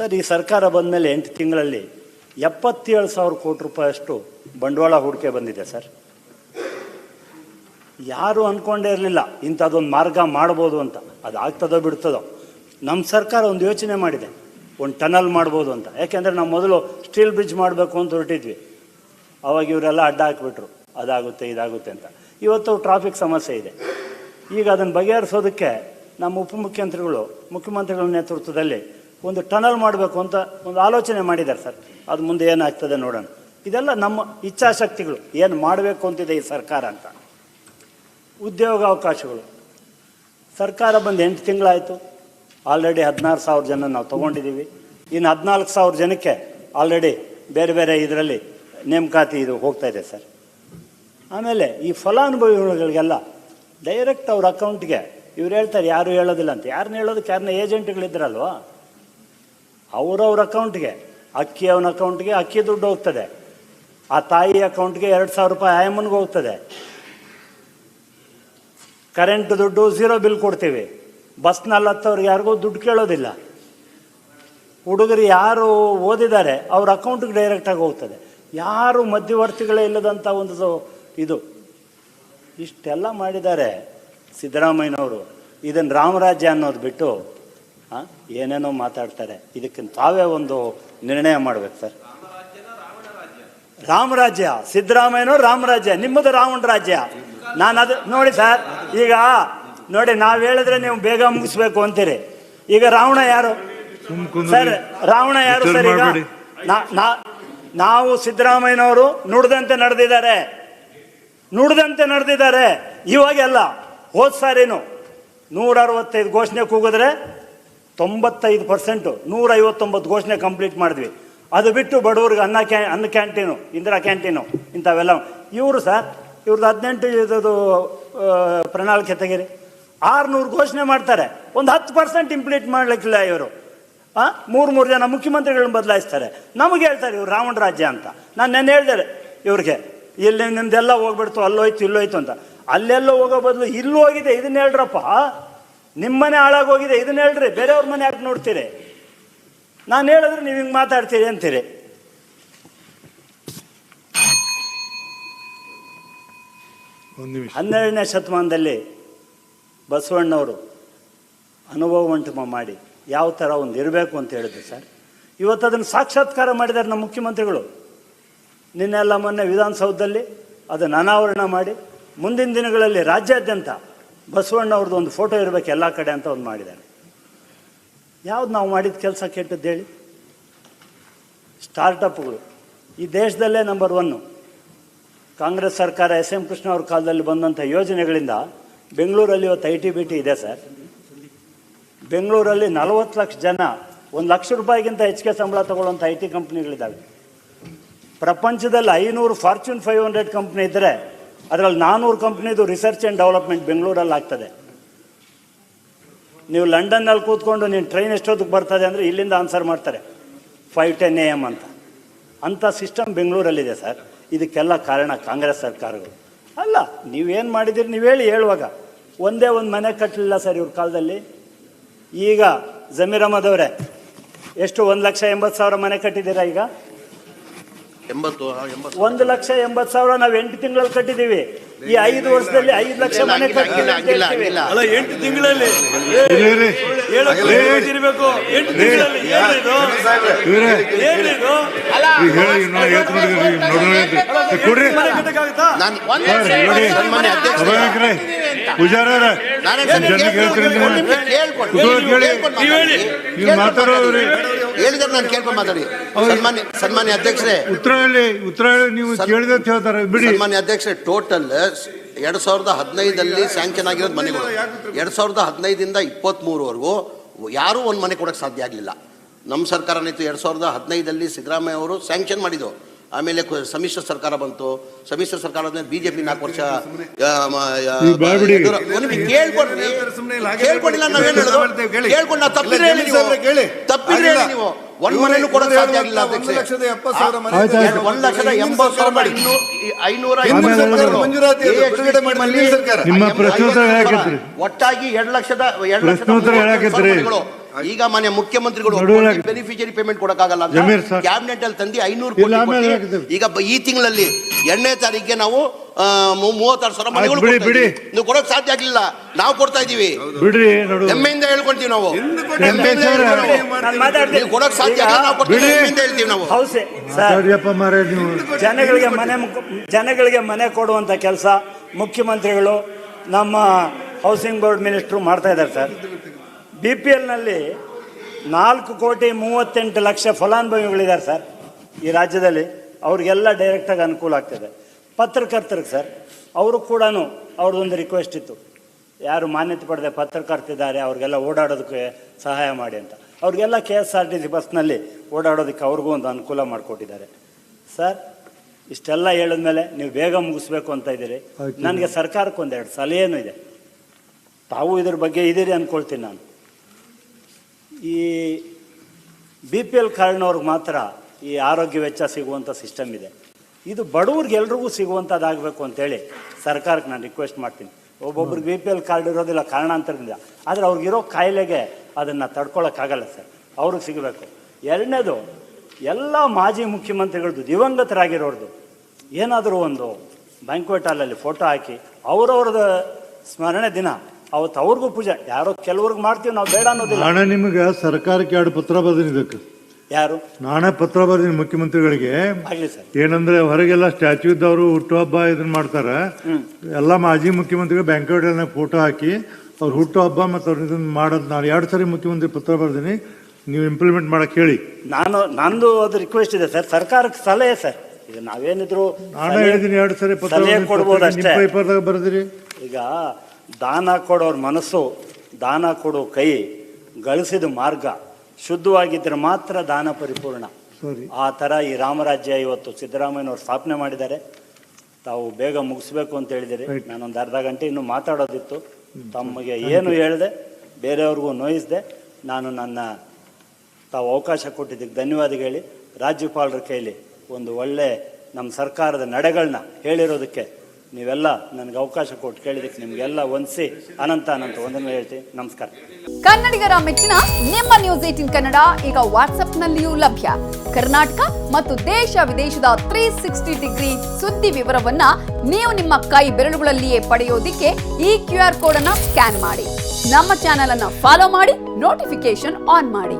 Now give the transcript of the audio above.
Sir ಈ ಸರ್ಕಾರ ಬಂದ ಮೇಲೆ ಎಂಟು ತಿಂಗಳಲ್ಲಿ ಎಪ್ಪತ್ತೇಳು ಸಾವಿರ ಕೋಟಿ ರೂಪಾಯಿಯಷ್ಟು ಬಂಡವಾಳ ಹೂಡಿಕೆ ಬಂದಿದೆ ಸರ್. ಯಾರು ಅಂದ್ಕೊಂಡೇ ಇರಲಿಲ್ಲ, ಇಂಥದ್ದೊಂದು ಮಾರ್ಗ ಮಾಡ್ಬೋದು ಅಂತ. ಅದು ಆಗ್ತದೋ ಬಿಡ್ತದೋ. ನಮ್ಮ ಸರ್ಕಾರ ಒಂದು ಯೋಚನೆ ಮಾಡಿದೆ, ಒಂದು ಟನಲ್ ಮಾಡ್ಬೋದು ಅಂತ. ಯಾಕೆಂದರೆ ನಾವು ಮೊದಲು ಸ್ಟೀಲ್ ಬ್ರಿಡ್ಜ್ ಮಾಡಬೇಕು ಅಂತ ಹೊರಟಿದ್ವಿ. ಅವಾಗ ಇವರೆಲ್ಲ ಅಡ್ಡ ಹಾಕಿಬಿಟ್ರು. ಅದಾಗುತ್ತೆ, ಇದಾಗುತ್ತೆ ಅಂತ. ಇವತ್ತು ಟ್ರಾಫಿಕ್ ಸಮಸ್ಯೆ ಇದೆ. ಈಗ ಅದನ್ನು ಬಗೆಹರಿಸೋದಕ್ಕೆ ನಮ್ಮ ಉಪಮುಖ್ಯಮಂತ್ರಿಗಳು, ಮುಖ್ಯಮಂತ್ರಿಗಳ ನೇತೃತ್ವದಲ್ಲಿ ಒಂದು ಟನಲ್ ಮಾಡಬೇಕು ಅಂತ ಒಂದು ಆಲೋಚನೆ ಮಾಡಿದ್ದಾರೆ ಸರ್. ಅದು ಮುಂದೆ ಏನಾಗ್ತದೆ ನೋಡೋಣ. ಇದೆಲ್ಲ ನಮ್ಮ ಇಚ್ಛಾಶಕ್ತಿಗಳು. ಏನು ಮಾಡಬೇಕು ಅಂತಿದೆ ಈ ಸರ್ಕಾರ ಅಂತ. ಉದ್ಯೋಗ ಅವಕಾಶಗಳು ಸರ್ಕಾರ ಬಂದು ಎಂಟು ತಿಂಗಳಾಯಿತು. ಆಲ್ರೆಡಿ ಹದಿನಾರು ಸಾವಿರ ಜನ ನಾವು ತೊಗೊಂಡಿದ್ದೀವಿ. ಇನ್ನು ಹದಿನಾಲ್ಕು ಸಾವಿರ ಜನಕ್ಕೆ ಆಲ್ರೆಡಿ ಬೇರೆ ಬೇರೆ ಇದರಲ್ಲಿ ನೇಮಕಾತಿ ಇದು ಹೋಗ್ತಾ ಇದೆ ಸರ್. ಆಮೇಲೆ ಈ ಫಲಾನುಭವಿಗಳಿಗೆಲ್ಲ ಡೈರೆಕ್ಟ್ ಅವ್ರ ಅಕೌಂಟ್ಗೆ ಇವ್ರು ಹೇಳ್ತಾರೆ, ಯಾರು ಹೇಳೋದಿಲ್ಲ ಅಂತ. ಯಾರನ್ನ ಹೇಳೋದಕ್ಕೆ ಯಾರನ್ನ ಏಜೆಂಟ್ಗಳಿದ್ರಲ್ವಾ? ಅವ್ರವ್ರ ಅಕೌಂಟ್ಗೆ, ಅಕ್ಕಿ ಅವನ ಅಕೌಂಟ್ಗೆ, ಅಕ್ಕಿ ದುಡ್ಡು ಹೋಗ್ತದೆ. ಆ ತಾಯಿ ಅಕೌಂಟ್ಗೆ ಎರಡು ಸಾವಿರ ರೂಪಾಯಿ ಆಯಮ್ಮನಿಗೆ ಹೋಗ್ತದೆ. ಕರೆಂಟ್ ದುಡ್ಡು ಝೀರೋ ಬಿಲ್ ಕೊಡ್ತೀವಿ. ಬಸ್ನಲ್ಲಿ ಹತ್ತವ್ರಿಗೆ ಯಾರಿಗೂ ದುಡ್ಡು ಕೇಳೋದಿಲ್ಲ. ಹುಡುಗರು ಯಾರು ಓದಿದ್ದಾರೆ, ಅವ್ರ ಅಕೌಂಟ್ಗೆ ಡೈರೆಕ್ಟಾಗಿ ಹೋಗ್ತದೆ. ಯಾರು ಮಧ್ಯವರ್ತಿಗಳೇ ಇಲ್ಲದಂಥ ಒಂದು ಇದು. ಇಷ್ಟೆಲ್ಲ ಮಾಡಿದ್ದಾರೆ ಸಿದ್ದರಾಮಯ್ಯನವರು. ಇದನ್ನು ರಾಮರಾಜ್ಯ ಅನ್ನೋದು ಬಿಟ್ಟು ಏನೇನೋ ಮಾತಾಡ್ತಾರೆ. ಇದಕ್ಕೆ ತಾವೇ ಒಂದು ನಿರ್ಣಯ ಮಾಡ್ಬೇಕು ಸರ್. ರಾಮರಾಜ್ಯ. ಸಿದ್ದರಾಮಯ್ಯನವರು ರಾಮರಾಜ್ಯ. ನಿಮ್ಮದು ರಾವಣ ರಾಜ್ಯ. ನಾನು ಅದು ನೋಡಿ ಸರ್ ಈಗ ನೋಡಿ ನಾವು ಹೇಳಿದ್ರೆ ನೀವು ಬೇಗ ಮುಗಿಸ್ಬೇಕು ಅಂತೀರಿ. ಈಗ ರಾವಣ ಯಾರು? ಸರ್ ರಾವಣ ಯಾರು ಸರ್ ಈಗ? ನಾವು ಸಿದ್ದರಾಮಯ್ಯನವರು ನುಡ್ದಂತೆ ನಡೆದಿದ್ದಾರೆ. ನುಡ್ದಂತೆ ನಡೆದಿದ್ದಾರೆ. ಇವಾಗೆಲ್ಲ ಹೋದ್ ಸಾರಿನು ನೂರ ಅರವತ್ತೈದು ಘೋಷಣೆ ಕೂಗಿದ್ರೆ ತೊಂಬತ್ತೈದು ಪರ್ಸೆಂಟು ನೂರ ಐವತ್ತೊಂಬತ್ತು ಘೋಷಣೆ ಕಂಪ್ಲೀಟ್ ಮಾಡಿದ್ವಿ. ಅದು ಬಿಟ್ಟು ಬಡವ್ರಿಗೆ ಅನ್ನ ಕ್ಯಾ, ಅನ್ನ ಕ್ಯಾಂಟೀನು, ಇಂದಿರಾ ಕ್ಯಾಂಟೀನು, ಇಂಥವೆಲ್ಲ. ಇವರು ಸರ್ ಇವ್ರದ್ದು ಹದಿನೆಂಟು ಇದು ಪ್ರಣಾಳಿಕೆ ತೆಗೀರಿ. ಆರುನೂರು ಘೋಷಣೆ ಮಾಡ್ತಾರೆ. ಒಂದು ಹತ್ತು ಪರ್ಸೆಂಟ್ ಇಂಪ್ಲೀಟ್ ಮಾಡಲಿಕ್ಕಿಲ್ಲ ಇವರು. ಮೂರು ಮೂರು ಜನ ಮುಖ್ಯಮಂತ್ರಿಗಳನ್ನ ಬದಲಾಯಿಸ್ತಾರೆ. ನಮಗೆ ಹೇಳ್ತಾರೆ ಇವ್ರು ರಾವಣ ರಾಜ್ಯ ಅಂತ. ನಾನು ನೆನ್ನೆ ಹೇಳ್ದೆ ಇವ್ರಿಗೆ, ಇಲ್ಲಿ ನಿಮ್ದೆಲ್ಲ ಹೋಗ್ಬಿಡ್ತು, ಅಲ್ಲೋಯ್ತು, ಇಲ್ಲೋಯ್ತು ಅಂತ. ಅಲ್ಲೆಲ್ಲೋ ಹೋಗೋ ಬದಲು ಇಲ್ಲೂ ಹೋಗಿದೆ, ಇದನ್ನ ಹೇಳ್ರಪ್ಪ. ನಿಮ್ಮನೆ ಹಾಳಾಗೋಗಿದೆ ಇದನ್ನ ಹೇಳ್ರಿ ಬೇರೆಯವ್ರ ಮನೆ ಯಾಕೆ ನೋಡ್ತೀರಿ? ನಾನು ಹೇಳಿದ್ರೆ ನೀವು ಹಿಂಗೆ ಮಾತಾಡ್ತೀರಿ ಅಂತೀರಿ. ಹನ್ನೆರಡನೇ ಶತಮಾನದಲ್ಲಿ ಬಸವಣ್ಣವರು ಅನುಭವ ಮಂಟಪ ಮಾಡಿ ಯಾವ ಥರ ಒಂದು ಇರಬೇಕು ಅಂತ ಹೇಳಿದ್ರು ಸರ್. ಇವತ್ತು ಅದನ್ನು ಸಾಕ್ಷಾತ್ಕಾರ ಮಾಡಿದ್ದಾರೆ ನಮ್ಮ ಮುಖ್ಯಮಂತ್ರಿಗಳು. ನಿನ್ನೆಲ್ಲ ಮೊನ್ನೆ ವಿಧಾನಸೌಧದಲ್ಲಿ ಅದನ್ನು ಅನಾವರಣ ಮಾಡಿ ಮುಂದಿನ ದಿನಗಳಲ್ಲಿ ರಾಜ್ಯಾದ್ಯಂತ ಬಸವಣ್ಣವ್ರದ್ದು ಒಂದು ಫೋಟೋ ಇರಬೇಕು ಎಲ್ಲ ಕಡೆ ಅಂತ ಒಂದು ಮಾಡಿದ್ದಾರೆ ಯಾವ್ದು ನಾವು ಮಾಡಿದ ಕೆಲಸ ಕೆಟ್ಟದ್ದು ಹೇಳಿ? ಸ್ಟಾರ್ಟಪ್ಗಳು. ಈ ದೇಶದಲ್ಲೇ ನಂಬರ್ ಒನ್ನು ಕಾಂಗ್ರೆಸ್ ಸರ್ಕಾರ ಎಸ್ ಎಂ ಕೃಷ್ಣ ಅವ್ರ ಕಾಲದಲ್ಲಿ ಬಂದಂಥ ಯೋಜನೆಗಳಿಂದ ಬೆಂಗಳೂರಲ್ಲಿ ಇವತ್ತು ಐ ಟಿ ಬಿ ಟಿ ಇದೆ ಸರ್. ಬೆಂಗಳೂರಲ್ಲಿ ನಲವತ್ತು ಲಕ್ಷ ಜನ, ಒಂದು ಲಕ್ಷ ರೂಪಾಯಿಗಿಂತ ಹೆಚ್ಚಿಗೆ ಸಂಬಳ ತಗೊಳ್ಳುವಂಥ ಐ ಟಿ ಕಂಪ್ನಿಗಳಿದ್ದಾವೆ. ಪ್ರಪಂಚದಲ್ಲಿ ಐನೂರು ಫಾರ್ಚೂನ್ ಫೈವ್ ಹಂಡ್ರೆಡ್ ಕಂಪ್ನಿ ಇದ್ದರೆ ಅದರಲ್ಲಿ ನಾನ್ನೂರು ಕಂಪ್ನಿದು ರಿಸರ್ಚ್ ಆ್ಯಂಡ್ ಡೆವಲಪ್ಮೆಂಟ್ ಬೆಂಗಳೂರಲ್ಲಿ ಆಗ್ತದೆ. ನೀವು ಲಂಡನ್ನಲ್ಲಿ ಕೂತ್ಕೊಂಡು ನೀನು ಟ್ರೈನ್ ಎಷ್ಟೊತ್ತಿಗೆ ಬರ್ತದೆ ಅಂದರೆ ಇಲ್ಲಿಂದ ಆನ್ಸರ್ ಮಾಡ್ತಾರೆ ಫೈವ್ ಟೆನ್ ಎ ಎಂ ಅಂತ. ಅಂಥ ಸಿಸ್ಟಮ್ ಬೆಂಗಳೂರಲ್ಲಿದೆ ಸರ್ ಇದಕ್ಕೆಲ್ಲ ಕಾರಣ ಕಾಂಗ್ರೆಸ್ ಸರ್ಕಾರಗಳು. ಅಲ್ಲ, ನೀವೇನು ಮಾಡಿದಿರಿ ನೀವು ಹೇಳಿ, ಹೇಳುವಾಗ. ಒಂದೇ ಒಂದು ಮನೆ ಕಟ್ಟಲಿಲ್ಲ ಸರ್ ಇವ್ರ ಕಾಲದಲ್ಲಿ. ಈಗ ಜಮೀರ್ ಅಹಮದ್ ಅವರೇ, ಎಷ್ಟು ಒಂದು ಲಕ್ಷ ಎಂಬತ್ತು ಸಾವಿರ ಮನೆ ಕಟ್ಟಿದ್ದೀರಾ ಈಗ? ಎಂಬತ್ತು ಒಂದು ಲಕ್ಷ ಎಂಬತ್ತು ಸಾವಿರ ನಾವು ಎಂಟು ತಿಂಗಳಲ್ಲಿ ಕಟ್ಟಿದೀವಿ ಈ ಐದು ವರ್ಷದಲ್ಲಿ ಐದು ಲಕ್ಷ ಮನೆ ಕಟ್ಟಿಲ್ಲ. ಅಲ್ಲ ಎಂಟು ತಿಂಗಳಲ್ಲಿ. ಇರಬೇಕು ಎಂಟು ಏನಿದು ಏನಿದು ಮನೆ ಕಟ್ಟಕ್ಕಾಗತ್ತಾ ನಾನು ನೋಡಿ ಸನ್ಮಾನ್ಯ ಪೂಜಾರವ್ರ ನಾನೇ ಜನಕ್ಕೆ ಕೇಳ್ಕೊಂಡು-. ನೀವು ಮಾತಾಡೋದ್ರಿ ಹೇಳಿದ್ರೆ ನಾನು ಕೇಳ್ಕೊಂಡು ಮಾತಾಡಿ. ಸನ್ಮಾನ್ಯ ಸನ್ಮಾನ್ಯ ಅಧ್ಯಕ್ಷರೇ. ಉತ್ತರ ಹೇಳಿ ಉತ್ತರ ಹೇಳಿ ನೀವು ಕೇಳಿದಂತ ಹೇಳ್ತಾರೆ ಬಿಡಿ. ಸನ್ಮಾನ್ಯ ಅಧ್ಯಕ್ಷರೇ ಟೋಟಲ್ ಎರಡ್ ಸಾವಿರದ ಹದಿನೈದಲ್ಲಿ ಸ್ಯಾಂಕ್ಷನ್ ಆಗಿರೋದು ಮನೆಗಳು. ಎರಡ್ ಸಾವಿರದ ಹದಿನೈದಿಂದ ಇಪ್ಪತ್ತ್ಮೂರವರೆಗೂ ಯಾರೂ ಒಂದು ಮನೆ ಕೊಡಕ್ಕೆ ಸಾಧ್ಯ ಆಗಲಿಲ್ಲ. ನಮ್ಮ ಸರ್ಕಾರನಿತ್ತು ಎರಡ್ ಸಾವಿರದ ಹದಿನೈದಲ್ಲಿ ಸಿದ್ದರಾಮಯ್ಯ ಅವರು ಸ್ಯಾಂಕ್ಷನ್ ಮಾಡಿದ್ದು. ಆಮೇಲೆ ಸಮ್ಮಿಶ್ರ ಸರ್ಕಾರ ಬಂತು. ಸಮ್ಮಿಶ್ರ ಸರ್ಕಾರ ಆದ್ಮೇಲೆ ಬಿಜೆಪಿ ನಾಲ್ಕು ವರ್ಷ ಕೇಳ್ಕೊಂಡಿಲ್ಲ ನಾವೇನ್ ಕೇಳ್ಕೊಂಡು ನಾವು ತಪ್ಪಿದ್ರೆ ಹೇಳಿ ನೀವು. ತಪ್ಪಿದ್ರೆ ಹೇಳಿ ನೀವು. ಒಂದ್ ಮನೆನೂ ಸಾಧ್ಯ ಆಗಿಲ್ಲ. ಒಂದ್ ಲಕ್ಷದ ಎಂಬತ್ತು ಸಾವಿರ ಮಾಡಿ ಇನ್ನೂ- ಐನೂರ. ಮಂಜೂರಾತಿ? ಒಟ್ಟಾಗಿ ಎರಡು ಲಕ್ಷದ ಎರಡು ಲಕ್ಷದ ಈಗ ಮನೆ ಮುಖ್ಯಮಂತ್ರಿಗಳು ಬೆನಿಫಿಷರಿ ಪೇಮೆಂಟ್ ಕೊಡಕ್ಕಾಗಲ್ಲ ಅಂತ ಜಮೀರ್ ಸರ್. ಕ್ಯಾಬಿನೆಟ್ ಅಲ್ಲಿ ತಂದು ಐನೂರು ಕೋಟಿ. ಈಗ ಈ ತಿಂಗಳಲ್ಲಿ ಎರಡನೇ ತಾರೀಕಿಗೆ ನಾವು ಮೂವತ್ತಾರು ಸಾವಿರ ಮನೆಗಳು. ನೀವು ಕೊಡೋಕ್ ಸಾಧ್ಯ ಆಗ್ಲಿಲ್ಲ. ನಾವು ಕೊಡ್ತಾ ಇದೀವಿ ಹೆಮ್ಮೆಯಿಂದ ಹೇಳ್ಕೊಂತೀವಿ ನಾವು. ಕೊಡಕ್ ಸಾಧ್ಯ ಆಗಿಲ್ಲ ನಾವು ಕೊಡ್ತೀವಿ ಬಿಡಿ. ಹೇಳ್ತೀವಿ ನಾವು. House sir. ಮಾತಾಡ್ರಿಯಪ್ಪ ಮಾರೇ ನೀವು. ಜನಗಳಿಗೆ ಮನೆ ಜನಗಳಿಗೆ ಮನೆ ಕೊಡುವಂತ ಕೆಲಸ ಮುಖ್ಯಮಂತ್ರಿಗಳು ನಮ್ಮ ಹೌಸಿಂಗ್ ಬೋರ್ಡ್ ಮಿನಿಸ್ಟ್ರು ಮಾಡ್ತಾ ಇದ್ದಾರೆ ಸರ್. ಬಿ ಪಿ ಎಲ್ನಲ್ಲಿ ನಾಲ್ಕು ಕೋಟಿ ಮೂವತ್ತೆಂಟು ಲಕ್ಷ ಫಲಾನುಭವಿಗಳಿದ್ದಾರೆ ಸರ್ ಈ ರಾಜ್ಯದಲ್ಲಿ. ಅವ್ರಿಗೆಲ್ಲ ಡೈರೆಕ್ಟಾಗಿ ಅನುಕೂಲ ಆಗ್ತದೆ. ಪತ್ರಕರ್ತರಿಗೆ ಸರ್ ಅವರು ಕೂಡ ಅವ್ರದ್ದೊಂದು ರಿಕ್ವೆಸ್ಟ್ ಇತ್ತು. ಯಾರು ಮಾನ್ಯತೆ ಪಡೆದ ಪತ್ರಕರ್ತಿದ್ದಾರೆ ಅವ್ರಿಗೆಲ್ಲ ಓಡಾಡೋದಕ್ಕೆ ಸಹಾಯ ಮಾಡಿ ಅಂತ. ಅವ್ರಿಗೆಲ್ಲ K S R T C ಬಸ್ನಲ್ಲಿ ಓಡಾಡೋದಕ್ಕೆ ಅವ್ರಿಗೂ ಒಂದು ಅನುಕೂಲ ಮಾಡಿಕೊಟ್ಟಿದ್ದಾರೆ. ಸರ್ ಇಷ್ಟೆಲ್ಲ ಹೇಳಿದ್ಮೇಲೆ ನೀವು ಬೇಗ ಮುಗಿಸ್ಬೇಕು ಅಂತ ಇದ್ದೀರಿ. ನನಗೆ ಸರ್ಕಾರಕ್ಕೆ ಒಂದೆರಡು ಸಲಹೆನೂ ಇದೆ. ತಾವು ಇದ್ರ ಬಗ್ಗೆ ಇದ್ದೀರಿ ಅಂದ್ಕೊಳ್ತೀನಿ ನಾನು. ಈ ಬಿ ಪಿ ಎಲ್ ಕಾರ್ಡ್ನವ್ರಿಗೆ ಮಾತ್ರ ಈ ಆರೋಗ್ಯ ವೆಚ್ಚ ಸಿಗುವಂಥ ಸಿಸ್ಟಮ್ ಇದೆ. ಇದು ಬಡವ್ರಿಗೆ ಎಲ್ರಿಗೂ ಸಿಗುವಂಥದ್ದಾಗಬೇಕು ಅಂತೇಳಿ ಸರ್ಕಾರಕ್ಕೆ ನಾನು ರಿಕ್ವೆಸ್ಟ್ ಮಾಡ್ತೀನಿ. ಒಬ್ಬೊಬ್ರಿಗೆ ಬಿ ಪಿ ಎಲ್ ಕಾರ್ಡ್ ಇರೋದಿಲ್ಲ ಕಾರಣಾಂತರದಿಂದ. ಆದರೆ ಅವ್ರಿಗಿರೋ ಕಾಯಿಲೆಗೆ ಅದನ್ನು ತಡ್ಕೊಳ್ಳೋಕ್ಕಾಗಲ್ಲ ಸರ್. ಅವ್ರಿಗೆ ಸಿಗಬೇಕು. ಎರಡನೇದು ಎಲ್ಲ ಮಾಜಿ ಮುಖ್ಯಮಂತ್ರಿಗಳದ್ದು ದಿವಂಗತರಾಗಿರೋರ್ದು ಏನಾದರೂ ಒಂದು ಬ್ಯಾಂಕ್ವೆಟ್ ಹಾಲಲ್ಲಿ ಫೋಟೋ ಹಾಕಿ ಅವರವ್ರದ್ದು ಸ್ಮರಣೆ ದಿನ ಅವತ್ತು ಅವ್ರಿಗೂ ಪೂಜೆ. ಯಾರೋ ಕೆಲವ್ರಿಗೆ ಮಾಡ್ತೀವಿ ನಾವು ಬೇಡ ಅನ್ನೋದಿಲ್ಲ. ನಾಳೆ ನಿಮಗೆ ಸರ್ಕಾರಕ್ಕೆ ಎರಡು ಪತ್ರ ಬರ್ದೀನಿ ಇದಕ್ಕೆ. ಯಾರು? ನಾನೇ ಪತ್ರ ಬರ್ದೀನಿ ಮುಖ್ಯಮಂತ್ರಿಗಳಿಗೆ. ಆಗಲಿ ಸರ್. ಏನಂದ್ರೆ ಹೊರಗೆಲ್ಲ ಸ್ಟ್ಯಾಚ್ಯು ಇದ್ದವರು ಹುಟ್ಟುಹಬ್ಬ ಇದನ್ನ ಮಾಡ್ತಾರೆ. ಎಲ್ಲ ಮಾಜಿ ಮುಖ್ಯಮಂತ್ರಿಗಳು ಬ್ಯಾಂಕ್ವೆಟ್ ಫೋಟೋ ಹಾಕಿ ಅವ್ರ ಹುಟ್ಟುಹಬ್ಬ ಮತ್ತು ಅವ್ರ ಇದನ್ನ ಮಾಡೋದು ನಾನು ಎರಡು ಸರಿ ಮುಖ್ಯಮಂತ್ರಿ ಪತ್ರ ಬರ್ದೀನಿ. ನೀವು ಇಂಪ್ಲಿಮೆಂಟ್ ಮಾಡಕ್ಕೆ ಹೇಳಿ. ನಾನು ನಂದು ಅದು ರಿಕ್ವೆಸ್ಟ್ ಇದೆ ಸರ್. ಸರ್ಕಾರಕ್ಕೆ ಸಲಹೆ ಸರ್. ಈಗ ನಾವೇನಿದ್ರು ನಾನು ಹೇಳಿದೀನಿ ಹೇಳಿದ್ದೀನಿ ಎರಡು ಸರಿ ಪತ್ರ ಸಲಹೆ ಕೊಡ್ಬೋದು ಅಷ್ಟೇ ಪೇಪರ್ದಾಗ ಬರ್ದಿರಿ. ಈಗ ದಾನ ಕೊಡೋರ ಮನಸ್ಸು ದಾನ ಕೊಡೋ ಕೈ ಗಳಿಸಿದ ಮಾರ್ಗ ಶುದ್ಧವಾಗಿದ್ದರೆ ಮಾತ್ರ ದಾನ ಪರಿಪೂರ್ಣ. ಆ ಥರ ಈ ರಾಮರಾಜ್ಯ ಇವತ್ತು ಸಿದ್ದರಾಮಯ್ಯನವರು ಸ್ಥಾಪನೆ ಮಾಡಿದ್ದಾರೆ. ತಾವು ಬೇಗ ಮುಗಿಸ್ಬೇಕು ಅಂತ ಹೇಳಿದಿರಿ. ನಾನೊಂದು ಅರ್ಧ ಗಂಟೆ ಇನ್ನೂ ಮಾತಾಡೋದಿತ್ತು. ತಮಗೆ ಏನು ಹೇಳಿದೆ ಬೇರೆಯವ್ರಿಗೂ ನೋಯಿಸಿದೆ ನಾನು ನನ್ನ ತಾವು ಅವಕಾಶ ಕೊಟ್ಟಿದ್ದಕ್ಕೆ ಧನ್ಯವಾದ ಹೇಳಿ ರಾಜ್ಯಪಾಲರ ಕೈಲಿ ಒಂದು ಒಳ್ಳೆ ನಮ್ಮ ಸರ್ಕಾರದ ನಡೆಗಳನ್ನ ಹೇಳಿರೋದಕ್ಕೆ ನೀವೆಲ್ಲ ನನಗೆ ಅವಕಾಶ ಕೊಟ್ಟು ಕೇಳಿದಕ್ಕೆ ನಿಮಗೆಲ್ಲ ಒಂದಿಸಿ ಅನಂತ ಅನಂತ ಒಂದನ್ನು ಹೇಳ್ತೀನಿ ನಮಸ್ಕಾರ. ಕನ್ನಡಿಗರ ಮೆಚ್ಚಿನ ನಿಮ್ಮ ನ್ಯೂಸ್ ಏಟಿನ್ ಕನ್ನಡ ಈಗ ವಾಟ್ಸ್ಆಪ್ನಲ್ಲಿಯೂ ಲಭ್ಯ. ಕರ್ನಾಟಕ ಮತ್ತು ದೇಶ ವಿದೇಶದ ತ್ರೀ ಸಿಕ್ಸ್ಟಿ ಡಿಗ್ರಿ ಸುದ್ದಿ ವಿವರವನ್ನ ನೀವು ನಿಮ್ಮ ಕೈ ಬೆರಳುಗಳಲ್ಲಿಯೇ ಪಡೆಯೋದಿಕ್ಕೆ ಈ ಕ್ಯೂ ಆರ್ ಕೋಡ್ ಅನ್ನ ಸ್ಕ್ಯಾನ್ ಮಾಡಿ. ನಮ್ಮ ಚಾನೆಲ್ ಅನ್ನ ಫಾಲೋ ಮಾಡಿ ನೋಟಿಫಿಕೇಶನ್ ಆನ್ ಮಾಡಿ.